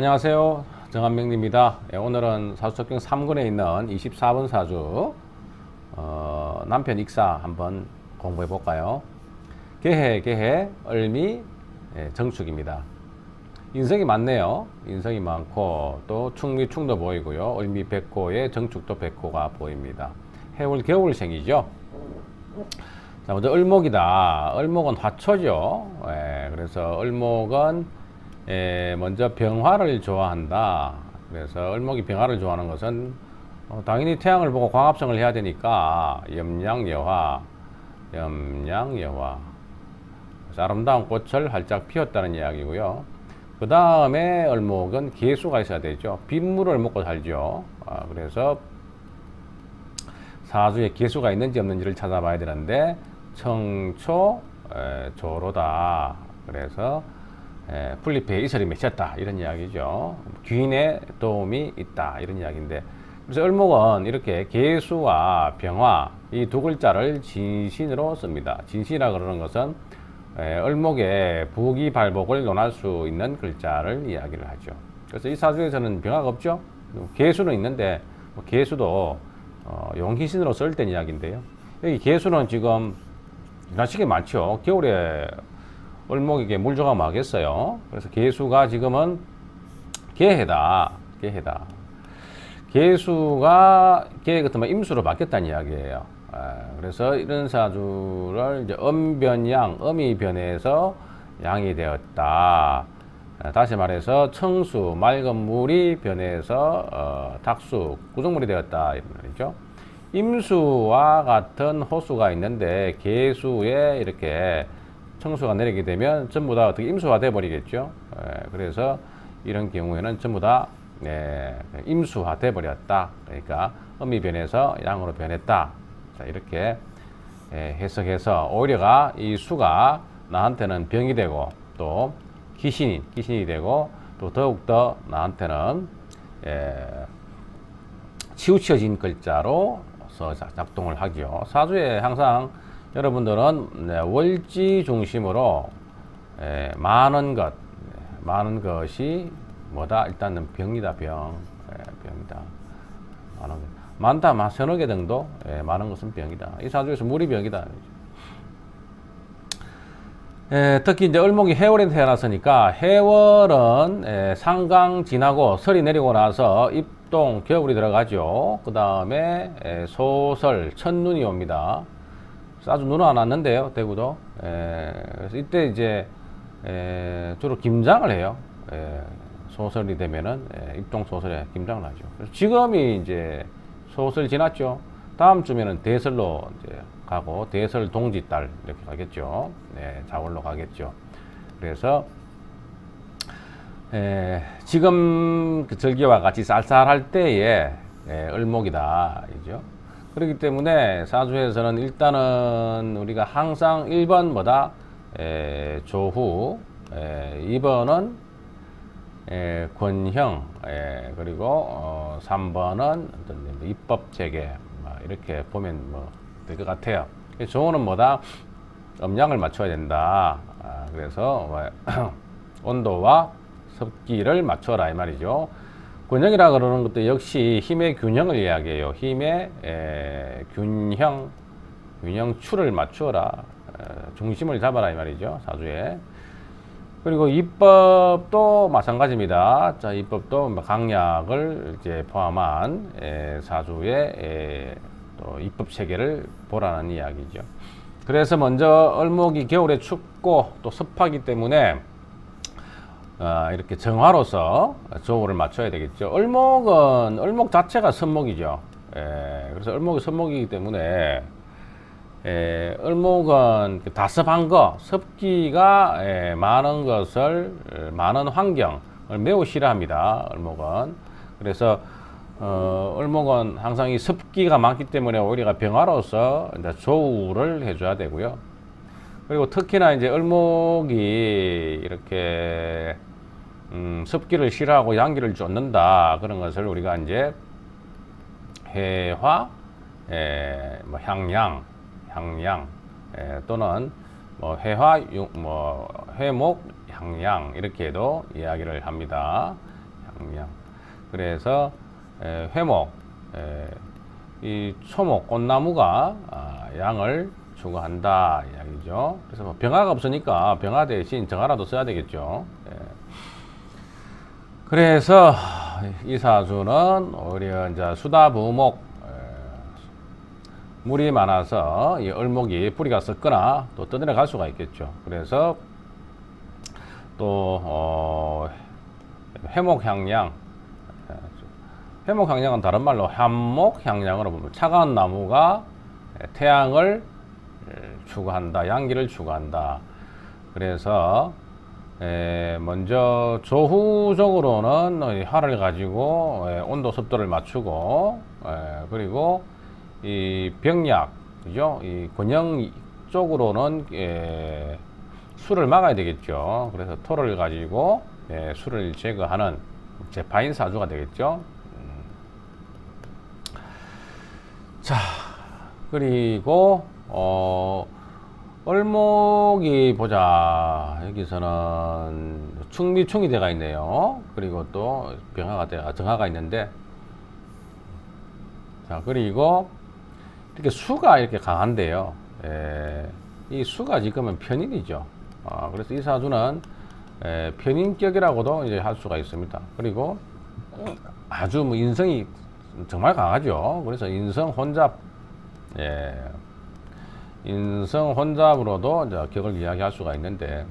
안녕하세요. 정한명입니다. 예, 오늘은 사주석경 3권에 있는 24번 사주 어, 남편 익사 한번 공부해 볼까요? 개해 개해 을미 예, 정축입니다. 인성이 많네요. 인성이 많고 또 충미 충도 보이고요. 을미 백호에 정축도 백호가 보입니다. 해월 겨울생이죠. 자 먼저 을목이다. 을목은 화초죠. 예, 그래서 을목은 예, 먼저 병화를 좋아한다. 그래서 을목이 병화를 좋아하는 것은 어, 당연히 태양을 보고 광합성을 해야 되니까 염량여화. 그래서 아름다운 꽃을 활짝 피웠다는 이야기고요. 그 다음에 을목은 개수가 있어야 되죠. 빗물을 먹고 살죠. 아, 그래서 사주에 개수가 있는지 없는지를 찾아봐야 되는데 청초 에, 조로다. 그래서 에, 풀잎에 이슬이 맺혔다 이런 이야기죠. 귀인의 도움이 있다 이런 이야기인데 그래서 을목은 이렇게 개수와 병화 이 두 글자를 진신으로 씁니다. 진신이라 그러는 것은 에, 을목의 부기발복을 논할 수 있는 글자를 이야기를 하죠. 그래서 이 사주에서는 병화가 없죠. 개수는 있는데 뭐 개수도 어, 용기신으로 쓸 땐 이야기인데요. 여기 개수는 지금 지나치게 많죠. 겨울에 을목에게 물조가 막겠어요. 그래서 개수가 지금은 개해다. 개해다. 개수가 개 같으면 임수로 바뀌었다는 이야기예요. 아, 그래서 이런 사주를 이제 음변양, 음이 변해서 양이 되었다. 아, 다시 말해서 청수, 맑은 물이 변해서 어, 탁수, 구정물이 되었다 이런 말이죠. 임수와 같은 호수가 있는데 개수에 이렇게 청수가 내리게 되면 전부 다 어떻게 임수화 돼 버리겠죠. 예, 그래서 이런 경우에는 전부 다 예, 임수화 돼 버렸다. 그러니까 음이 변해서 양으로 변했다. 자, 이렇게 예, 해석해서 오히려가 이 수가 나한테는 병이 되고 또 귀신이 귀신이 되고 또 더욱 더 나한테는 예, 치우쳐진 글자로서 작동을 하죠. 사주에 항상 여러분들은 네, 월지 중심으로 에, 많은 것, 네, 많은 것이 뭐다? 일단은 병이다, 병. 에, 병이다. 많은 것. 많다, 마- 서너 개 정도? 에, 많은 것은 병이다. 이 사주에서 물이 병이다. 에, 특히 이제 을목이 해월에 태어났으니까 해월은 에, 상강 지나고 설이 내리고 나서 입동 겨울이 들어가죠. 그 다음에 소설 첫눈이 옵니다. 아주 눈은 안 왔는데요, 대구도. 에, 그래서 이때 이제 에, 주로 김장을 해요. 에, 소설이 되면은 에, 입동 소설에 김장을 하죠. 그래서 지금이 이제 소설 지났죠. 다음 주면은 대설로 이제 가고 대설 동지달 이렇게 가겠죠. 네, 자월로 가겠죠. 그래서 에, 지금 그 절기와 같이 쌀쌀할 때에 에, 을목이다 이죠. 그렇기 때문에 사주에서는 일단은 우리가 항상 1번 뭐다 에, 조후, 에, 2번은 에, 권형, 에, 그리고 어, 3번은 어떤 뭐 입법 체계 뭐 이렇게 보면 뭐 될 것 같아요. 조후는 뭐다 음양을 맞춰야 된다. 아, 그래서 뭐 온도와 습기를 맞춰라 이 말이죠. 균형이라 그러는 것도 역시 힘의 균형을 이야기해요. 힘의 에, 균형, 균형추를 맞추어라. 에, 중심을 잡아라 이 말이죠. 사주에. 그리고 입법도 마찬가지입니다. 자, 입법도 뭐 강약을 이제 포함한 에, 사주의 에, 또 입법 체계를 보라는 이야기죠. 그래서 먼저 을목이 겨울에 춥고 또 습하기 때문에 어, 이렇게 정화로서 조우를 맞춰야 되겠죠. 을목은 을목 자체가 선목이죠. 예, 그래서 을목이 선목이기 때문에 예, 을목은 그 다습한 거, 습기가 예, 많은 것을 예, 많은 환경을 매우 싫어합니다. 을목은 그래서 어, 을목은 항상 이 습기가 많기 때문에 오히려 병화로서 이제 조우를 해줘야 되고요. 그리고 특히나 이제 을목이 이렇게 음, 습기를 싫어하고 양기를 쫓는다 그런 것을 우리가 이제 해화, 에, 뭐 향양, 향양 에, 또는 뭐 해화, 유, 뭐 해목, 향양 이렇게도 이야기를 합니다. 양. 그래서 에, 회목, 에, 이 초목 꽃나무가 아, 양을 추구한다 이야기죠. 그래서 뭐 병화가 없으니까 병화 대신 정화라도 써야 되겠죠. 예. 그래서 이 사주는 오히려 이제 수다부목 에, 물이 많아서 이 얼목이 뿌리가 썩거나 또 떠내려갈 수가 있겠죠. 그래서 또 어, 해목향량 해목향량은 다른 말로 한목향량으로 보면 차가운 나무가 태양을 추구한다, 양기를 추구한다. 그래서 에, 먼저 조후적으로는 이 화를 가지고 에, 온도 습도를 맞추고 에, 그리고 이 병약 그죠? 이 권영 쪽으로는 에, 술을 막아야 되겠죠. 그래서 토를 가지고 에, 술을 제거하는 제파인 사주가 되겠죠. 음. 자 그리고 어. 얼 목이 보자. 여기서는 충미 충이 되가 있네요. 그리고 또 병화가 돼 정화가 있는데. 자 그리고 이렇게 수가 이렇게 강한데요. 에, 이 수가 지금은 편인이죠. 아, 그래서 이 사주는 에, 편인격이라고도 이제 할 수가 있습니다. 그리고 아주 뭐 인성이 정말 강하죠. 그래서 인성 혼잡 예, 인성 혼잡으로도 이제 격을 이야기할 수가 있는데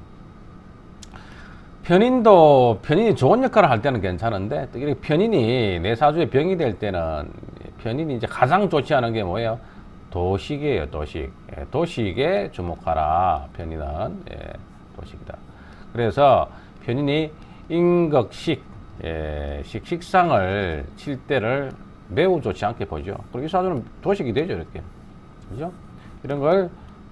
편인도 편인이 좋은 역할을 할 때는 괜찮은데 또 이렇게 편인이 내 사주에 병이 될 때는 편인이 이제 가장 좋지 않은 게 뭐예요? 도식이에요, 도식. 예, 도식에 주목하라. 편인은 예, 도식이다. 그래서 편인이 임극식, 예, 식, 식상을 칠 때를 매우 좋지 않게 보죠. 그리고 이 사주는 도식이 되죠, 이렇게. 그죠? 이런 걸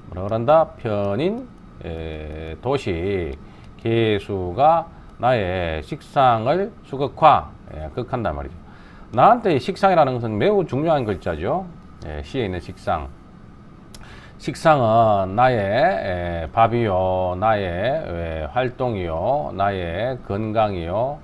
뭐라 그런다? 편인, 에, 도시, 개수가 나의 식상을 수극화, 예, 극한단 말이죠. 나한테 식상이라는 것은 매우 중요한 글자죠. 예, 시에 있는 식상. 식상은 나의 에, 밥이요, 나의 에, 활동이요, 나의 건강이요,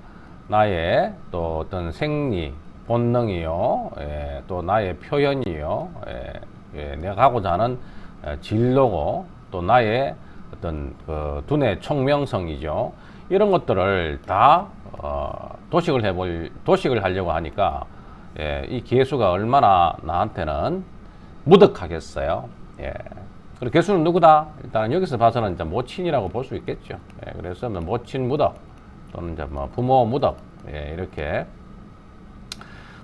나의 또 어떤 생리, 본능이요, 에, 또 나의 표현이요, 에, 예, 내가 하고자 하는 에, 진로고 또 나의 어떤 그 두뇌 총명성이죠. 이런 것들을 다 어, 도식을 해볼 도식을 하려고 하니까 예, 이 개수가 얼마나 나한테는 무덕하겠어요. 예. 그리고 개수는 누구다? 일단 여기서 봐서는 이제 모친이라고 볼 수 있겠죠. 예, 그래서 뭐 모친 무덕 또는 이제 뭐 부모 무덕 예, 이렇게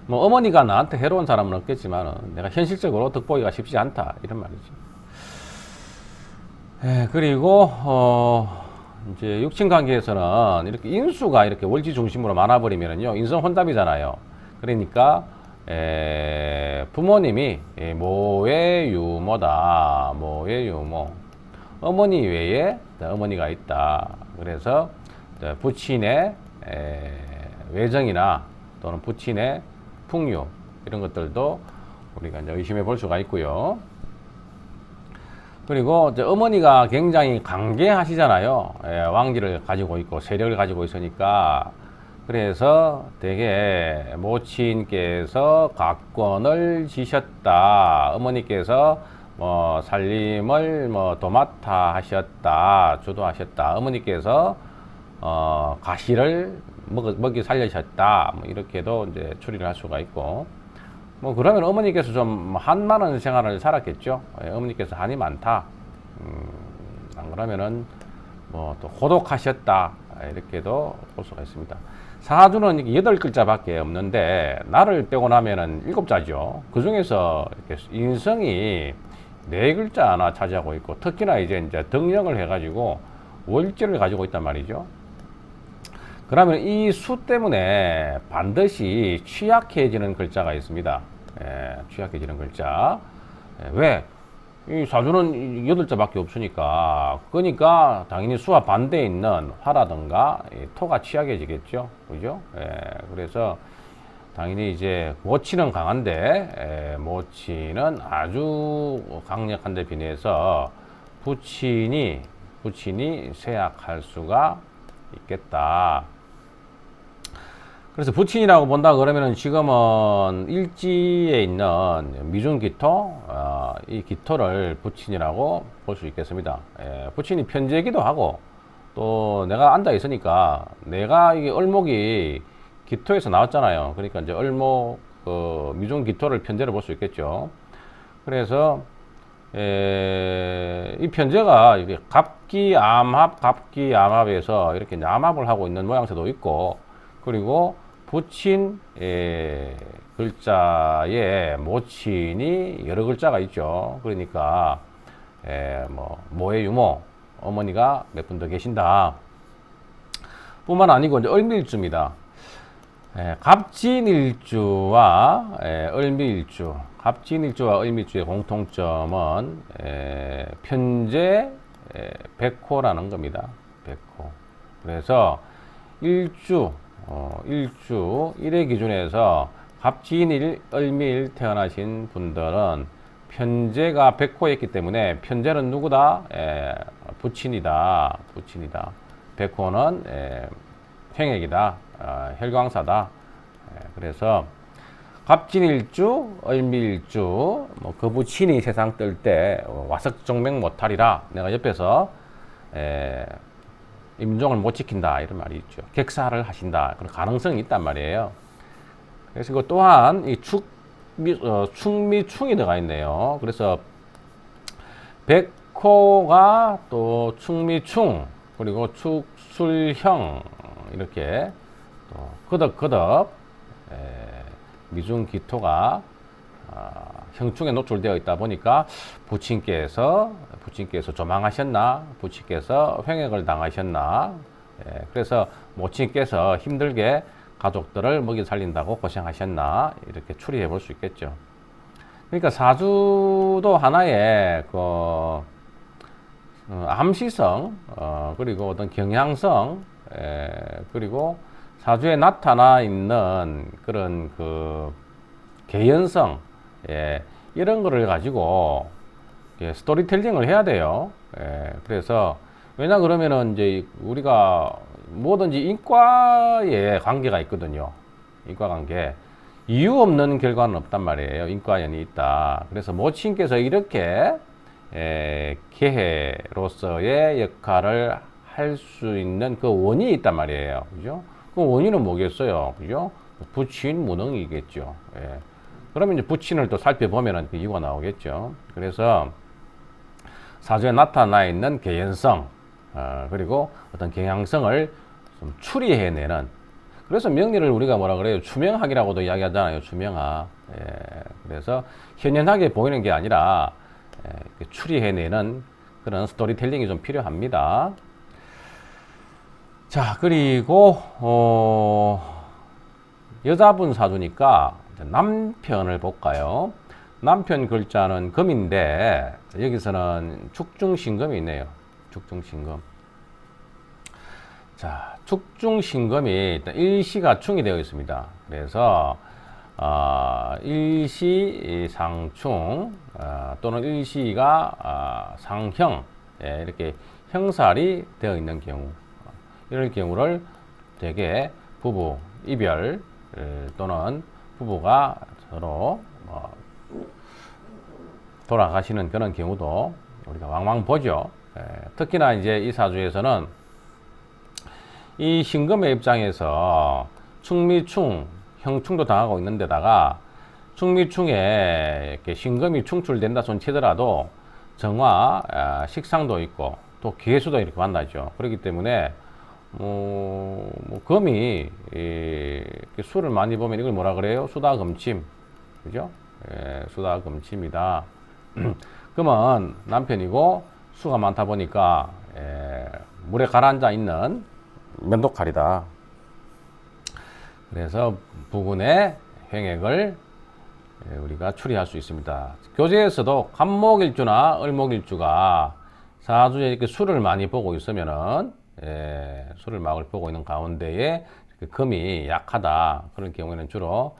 뭐 어머니가 나한테 해로운 사람은 없겠지만 내가 현실적으로 득보기가 쉽지 않다 이런 말이죠. 예, 그리고 어 이제 육친 관계에서는 이렇게 인수가 이렇게 월지 중심으로 많아버리면은요 인성 혼잡이잖아요. 그러니까 에, 부모님이 예, 모의 유모다 모의 유모 어머니 외에 어머니가 있다. 그래서 부친의 에, 외정이나 또는 부친의 풍요 이런 것들도 우리가 이제 의심해 볼 수가 있고요. 그리고 어머니가 굉장히 강계하시잖아요. 예, 왕기를 가지고 있고 세력을 가지고 있으니까 그래서 되게 모친께서 각권을 지셨다. 어머니께서 뭐 살림을 뭐 도맡아 하셨다. 주도하셨다. 어머니께서 어 가시를 먹, 먹이 살려셨다. 뭐 이렇게도 이제 추리를 할 수가 있고. 뭐 그러면 어머니께서 좀 한많은 생활을 살았겠죠. 예, 어머니께서 한이 많다. 음, 안 그러면은 뭐또 고독하셨다. 이렇게도 볼 수가 있습니다. 사주는 여덟 글자밖에 없는데 나를 빼고 나면은 일곱 자죠. 그 중에서 인성이 네 글자 하나 차지하고 있고 특히나 이제 이제 등령을 해가지고 월지를 가지고 있단 말이죠. 그러면 이 수 때문에 반드시 취약해지는 글자가 있습니다. 예, 취약해지는 글자. 예, 왜? 이 사주는 여덟 자밖에 없으니까. 그러니까 당연히 수와 반대에 있는 화라든가 이 토가 취약해지겠죠. 그죠? 예, 그래서 당연히 이제 모치는 강한데 예, 모치는 아주 강력한 데 비해서 부친이 부친이 쇠약할 수가 있겠다. 그래서 부친이라고 본다 그러면은 지금은 일지에 있는 미중 기토, 어, 이 기토를 부친이라고 볼 수 있겠습니다. 예, 부친이 편제기도 하고 또 내가 앉아 있으니까 내가 이게 을목이 기토에서 나왔잖아요. 그러니까 이제 을목 그 미중 기토를 편제로 볼 수 있겠죠. 그래서 에, 이 편제가 이게 갑기 암합 갑기 암합에서 이렇게 암합을 하고 있는 모양새도 있고 그리고 부친 에, 글자에 모친이 여러 글자가 있죠. 그러니까 에, 뭐 모의 유모 어머니가 몇 분 더 계신다. 뿐만 아니고 이제 을밀주입니다. 에, 갑진일주와 에, 을미일주, 갑진일주와 을미일주의 공통점은 에, 편제 에, 백호라는 겁니다. 백호. 그래서 일주, 어, 일주 일의 기준에서 갑진일, 을미일 태어나신 분들은 편제가 백호였기 때문에 편제는 누구다? 에, 부친이다. 부친이다. 백호는 에, 횡액이다. 어, 혈광사다. 에, 그래서 갑진일주, 을미일주, 뭐 거부친이 세상 뜰 때 와석정맹 못하리라. 내가 옆에서 에, 임종을 못 지킨다 이런 말이 있죠. 객사를 하신다 그런 가능성이 있단 말이에요. 그래서 이거 또한 이 축미 어, 충미충이 들어가 있네요. 그래서 백호가 또 충미충 그리고 축술형 이렇게 또 거덕거덕 에, 미중 기토가 아, 형충에 노출되어 있다 보니까 부친께서 부친께서 조망하셨나? 부친께서 횡액을 당하셨나? 예, 그래서 모친께서 힘들게 가족들을 먹이 살린다고 고생하셨나? 이렇게 추리해 볼 수 있겠죠. 그러니까 사주도 하나의 그 어, 암시성 어, 그리고 어떤 경향성 에, 그리고 사주에 나타나 있는 그런 그 개연성 예, 이런 거를 가지고 예, 스토리텔링을 해야 돼요. 예, 그래서 왜냐 그러면은 이제 우리가 뭐든지 인과에 관계가 있거든요. 인과 관계. 이유 없는 결과는 없단 말이에요. 인과연이 있다. 그래서 모친께서 이렇게 에, 개해로서의 역할을 할 수 있는 그 원인이 있단 말이에요. 그죠? 그 원인은 뭐겠어요? 그죠? 부친 무능이겠죠. 예. 그러면 이제 부친을 또 살펴보면 그 이유가 나오겠죠. 그래서 사주에 나타나 있는 개연성, 어, 그리고 어떤 경향성을 좀 추리해내는 그래서 명리를 우리가 뭐라 그래요? 추명학이라고도 이야기하잖아요. 추명학. 예, 그래서 현연하게 보이는 게 아니라 예, 그 추리해내는 그런 스토리텔링이 좀 필요합니다. 자, 그리고 어, 여자분 사주니까 남편을 볼까요? 남편 글자는 금인데 여기서는 축중신금이 있네요. 축중신금. 자, 축중신금이 일단 일시가 충이 되어 있습니다. 그래서 어, 일시상충 어, 또는 일시가 어, 상형 예, 이렇게 형살이 되어 있는 경우 이럴 경우를 되게 부부 이별 에, 또는 부부가 서로 어, 돌아가시는 그런 경우도 우리가 왕왕 보죠. 에, 특히나 이제 이 사주에서는 이 신금의 입장에서 충미충, 형충도 당하고 있는데다가 충미충에 이렇게 신금이 충출된다 손 치더라도 정화, 아, 식상도 있고 또 기회수도 이렇게 만나죠. 그렇기 때문에 뭐, 뭐 금이 이, 이렇게 술을 많이 보면 이걸 뭐라 그래요? 수다금침, 그죠? 예, 수다금침이다. 그러면 남편이고 수가 많다 보니까 예, 물에 가라앉아 있는 면도칼이다. 그래서 부근의 횡액을 예, 우리가 추리할 수 있습니다. 교재에서도 간목일주나 을목일주가 사주에 이렇게 술을 많이 보고 있으면은 예, 술을 막을 보고 있는 가운데에 그 금이 약하다 그런 경우에는 주로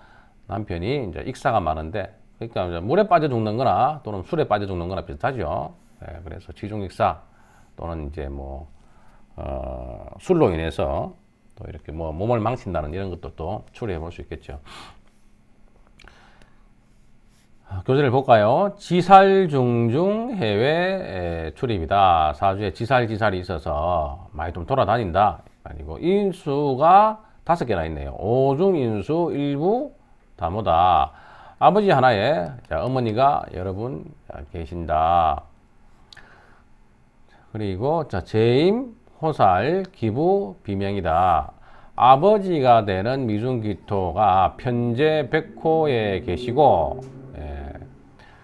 남편이 이제 익사가 많은데 그러니까 이제 물에 빠져 죽는 거나 또는 술에 빠져 죽는 거나 비슷하죠. 예, 그래서 지중 익사 또는 이제 뭐 어, 술로 인해서 또 이렇게 뭐 몸을 망친다는 이런 것도 또 추리해 볼 수 있겠죠. 아, 교재를 볼까요? 지살 중중 해외 출입이다. 사주에 지살 지살이 있어서 많이 좀 돌아다닌다. 아니고 인수가 다섯 개나 있네요. 오중 인수 일부 다모다. 아버지 하나에 자, 어머니가 여러분 계신다. 그리고 자 재임 호살 기부 비명이다. 아버지가 되는 미중기토가 편제 백호에 계시고 예,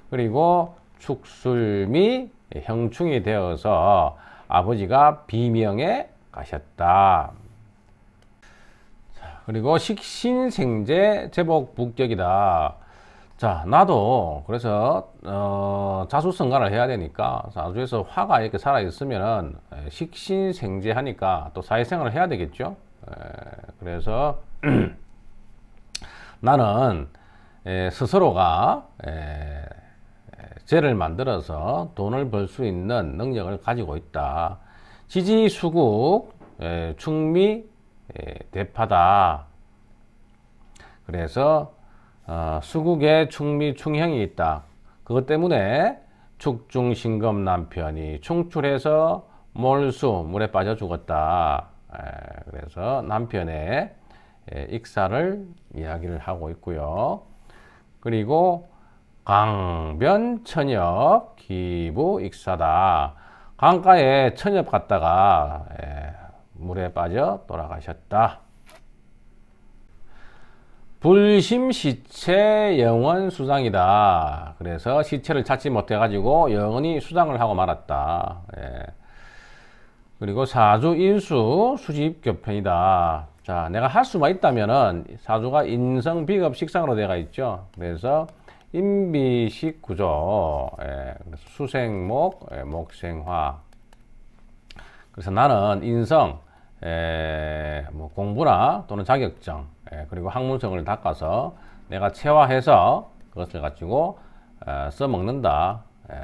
그리고 축술미 형충이 되어서 아버지가 비명에 가셨다. 자, 그리고 식신생제 제복 북격이다. 자, 나도 그래서 어, 자수성가를 해야 되니까 사주에서 화가 이렇게 살아 있으면은 에, 식신생제 하니까 또 사회생활을 해야 되겠죠. 에, 그래서 나는 에, 스스로가 에, 에, 죄를 만들어서 돈을 벌 수 있는 능력을 가지고 있다. 지지수국 에, 충미 에, 대파다. 그래서 어, 수국에 충미 충형이 있다. 그것 때문에 축중신금 남편이 충출해서 몰수 물에 빠져 죽었다. 에, 그래서 남편의 에, 익사를 이야기를 하고 있고요. 그리고 강변 천엽 기부 익사다. 강가에 천엽 갔다가 에, 물에 빠져 돌아가셨다. 불심 시체 영원 수장이다. 그래서 시체를 찾지 못해 가지고 영원히 수장을 하고 말았다. 예. 그리고 사주 인수 수집 교편이다. 자, 내가 할 수만 있다면은 사주가 인성 비급 식상으로 되어 있죠. 그래서 인비식 구조, 예. 수생목, 예. 목생화. 그래서 나는 인성, 에, 뭐 공부나 또는 자격증 에, 그리고 학문성을 닦아서 내가 체화해서 그것을 가지고 에, 써먹는다 에,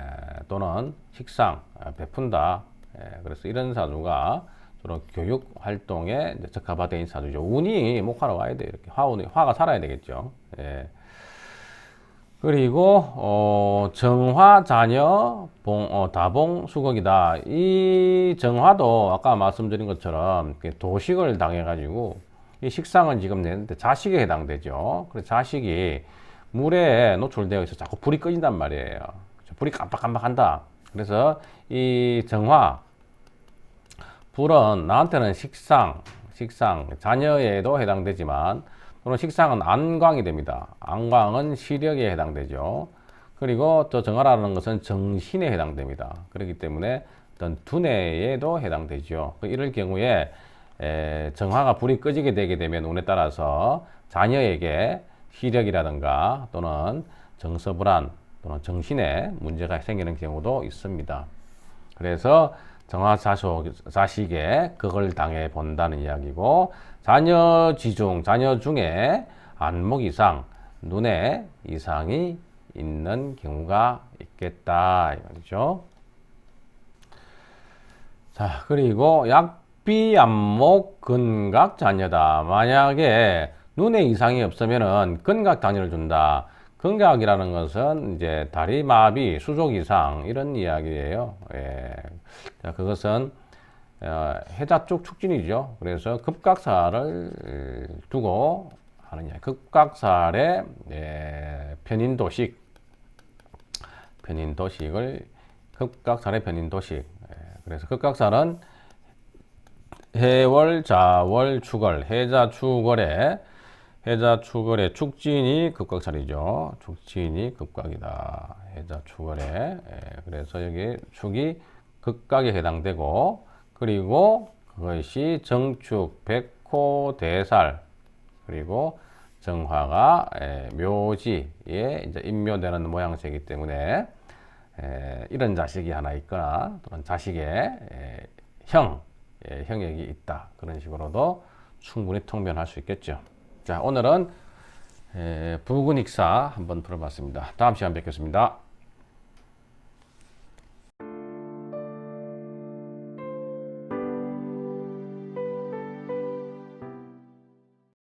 또는 식상 에, 베푼다 에, 그래서 이런 사주가 주로 교육 활동에 적합화된 사주죠 운이 목화로 와야 돼 이렇게 화운이 화가 살아야 되겠죠 예. 그리고 어, 정화 자녀 봉, 어, 다봉 수국이다. 이 정화도 아까 말씀드린 것처럼 도식을 당해가지고 이 식상은 지금 내는데 자식에 해당되죠. 그래서 자식이 물에 노출되어 있어 자꾸 불이 꺼진단 말이에요. 불이 깜빡깜빡한다. 그래서 이 정화 불은 나한테는 식상, 식상 자녀에도 해당되지만 또는 식상은 안광이 됩니다. 안광은 시력에 해당되죠. 그리고 또 정화라는 것은 정신에 해당됩니다. 그렇기 때문에 어떤 두뇌에도 해당되죠. 그 이럴 경우에 에, 정화가 불이 꺼지게 되게 되면 운에 따라서 자녀에게 시력이라든가 또는 정서 불안 또는 정신에 문제가 생기는 경우도 있습니다. 그래서 정화 자식에 그걸 당해 본다는 이야기고 자녀 지중 자녀 중에 안목 이상 눈에 이상이 있는 경우가 있겠다 이 말이죠. 자 그리고 약비 안목 근각 자녀다. 만약에 눈에 이상이 없으면은 근각 단위를 준다. 근각이라는 것은 이제 다리 마비, 수족 이상 이런 이야기예요. 예. 자, 그것은 어, 해자 쪽 축진이죠. 그래서 급각살을 두고 이야기. 급각살의 예, 편인도식, 편인도식을 급각살의 편인도식. 예, 그래서 급각살은 해월, 자월, 축월, 해자, 축월에 해자, 축월의 축진이 급각살이죠. 축진이 급각이다. 해자, 축월에 예, 그래서 여기 축이 극각에 해당되고 그리고 그것이 정축, 백호, 대살 그리고 정화가 에, 묘지에 이제 인묘되는 모양새이기 때문에 에, 이런 자식이 하나 있거나 또는 자식의 에, 형, 예, 형액이 있다 그런 식으로도 충분히 통변할 수 있겠죠. 자 오늘은 에, 부근익사 한번 풀어봤습니다. 다음 시간 뵙겠습니다.